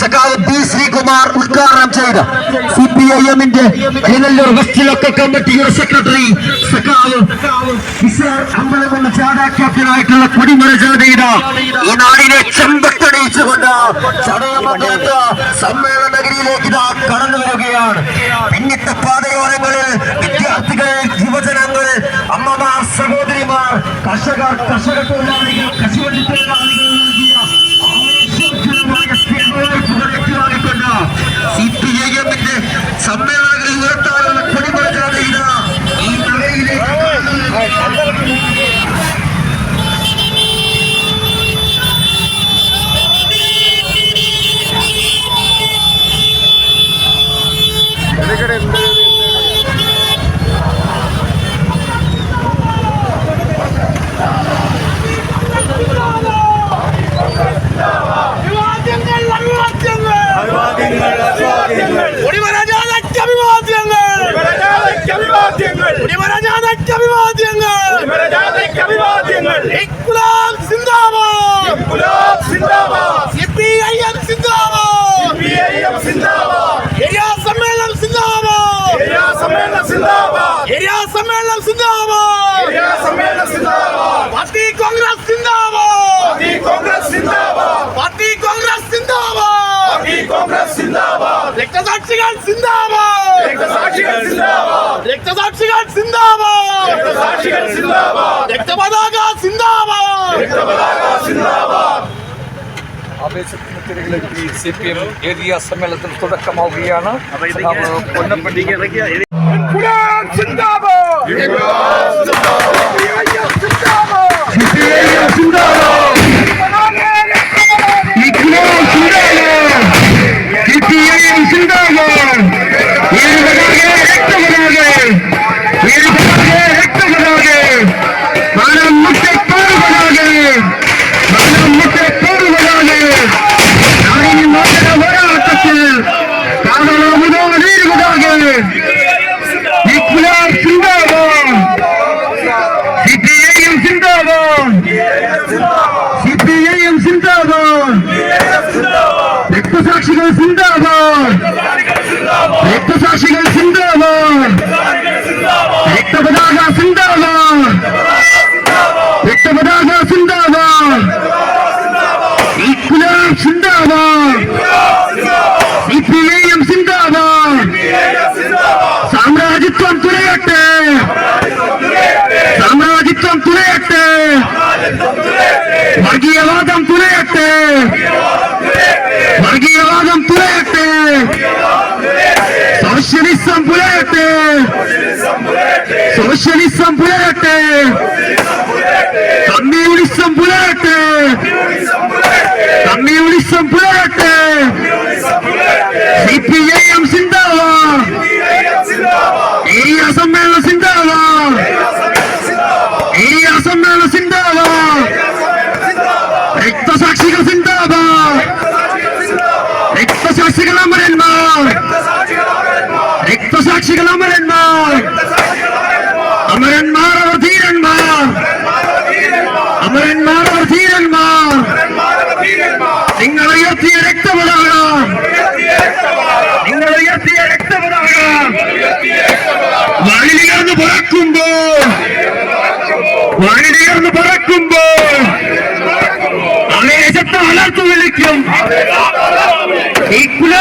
സഖാവ് ബി ശ്രീകുമാർ ഉദ്ഘാടനം ചെയ്ത. സി പി ഐ എമ്മിന്റെ കരിനല്ലൂർ വെസ്റ്റ് ലോക്കൽ കമ്മിറ്റിയുടെ സെക്രട്ടറി സഖാവ് അമ്പലമുള്ള ജാഥ ക്യാപ്റ്റനായിട്ടുള്ള കൊടിമര ജാഥയുടെ ഈ നാടിനെ ചെമ്പട്ടണിയിച്ചുകൊണ്ട് ചടയമംഗലത്ത് സമ്മേളന നഗരിയിലേക്ക് ഇതാ കടന്നു വരികയാണ്. പിന്നിട്ട പാതയോരങ്ങളിൽ വിദ്യാർത്ഥികൾ യുവജനങ്ങൾ അമ്മമാർ സഹോദരിമാർ കർഷകർ കർഷക കശുവണ്ടി തൊഴിലാളികൾ നൽകിയ ആവേശോജ്വലമായ സ്നേഹോൽപ്പുകൾ ഏറ്റുവാങ്ങിക്കൊണ്ട് സി പി ഐ എമ്മിന്റെ സമ്മേളനങ്ങളിൽ ഉയർത്താനുള്ള കൊടിമര ജാഥയുടെ ഈ നഗരിയിലേക്ക് കടന്നു വരികയാണ്. അഭിവാദ്യങ്ങൾ ഇൻകുലാബ് സിന്ദാബാദ്. സമ്മേളനം സിന്ദാബാദ്. സമ്മേളനം സിന്ദാബാദ് പാർട്ടി കോൺഗ്രസ് സിന്ദാബാദ് പാർട്ടി കോൺഗ്രസ് സിന്ദാബാദ് രക്തസാക്ഷികൾ സിന്ദാബാദ് രക്തസാക്ഷികൾ സിന്ദാബാദ്! രക്തപതാക സിന്ദാബാദ്! ആവേശത്തിന് തിരകിലെത്തി സി പി എം ഏരിയ സമ്മേളനത്തിൽ തുടക്കമാവുകയാണ്. സഖാവ് പൊന്നപ്പള്ളി സിപിഐഎം സിന്ദാബാദ് സിപിഐഎം സിന്ദാബാദ് രക്തസാക്ഷികൾ സിന്ദാബാദ് രക്തസാക്ഷികൾ സിന്ദാബാദ് രക്തപതാക സിന്ദാബാദ് സോഷ്യലിസം പുലയട്ടെ സോഷ്യലിസം പുലയട്ടെ കമ്മ്യൂണിസം പുലയട്ടെ കമ്മ്യൂണിസം പുലയട്ടെ സി പി ഐ എം സിന്ദാബാദ് ഏരിയ സമ്മേളന സിന്ദാബാദ് ഏരിയ സമ്മേളന സിന്ദാബാദ് രക്തസാക്ഷികൾ സിന്ദാബാദ് രക്തസാക്ഷികൾ അമരന്മാർ രക്തസാക്ഷികൾ അമരന്മാർ. അമരന്മാർ അവർ ധീരന്മാർ. അമരന്മാർ അവർ ധീരന്മാർ. നിങ്ങൾ ഉയർത്തിയ രക്തപതാക നിങ്ങൾ ഉയർത്തിയ രക്തപതാക വാണിലികർന്ന് പറക്കുമ്പോൾ വാണിലികർന്ന് പറക്കുമ്പോൾ ആവേശത്തെ അലർത്തു വിളിക്കും. ഈ സിന്ദാബാദ്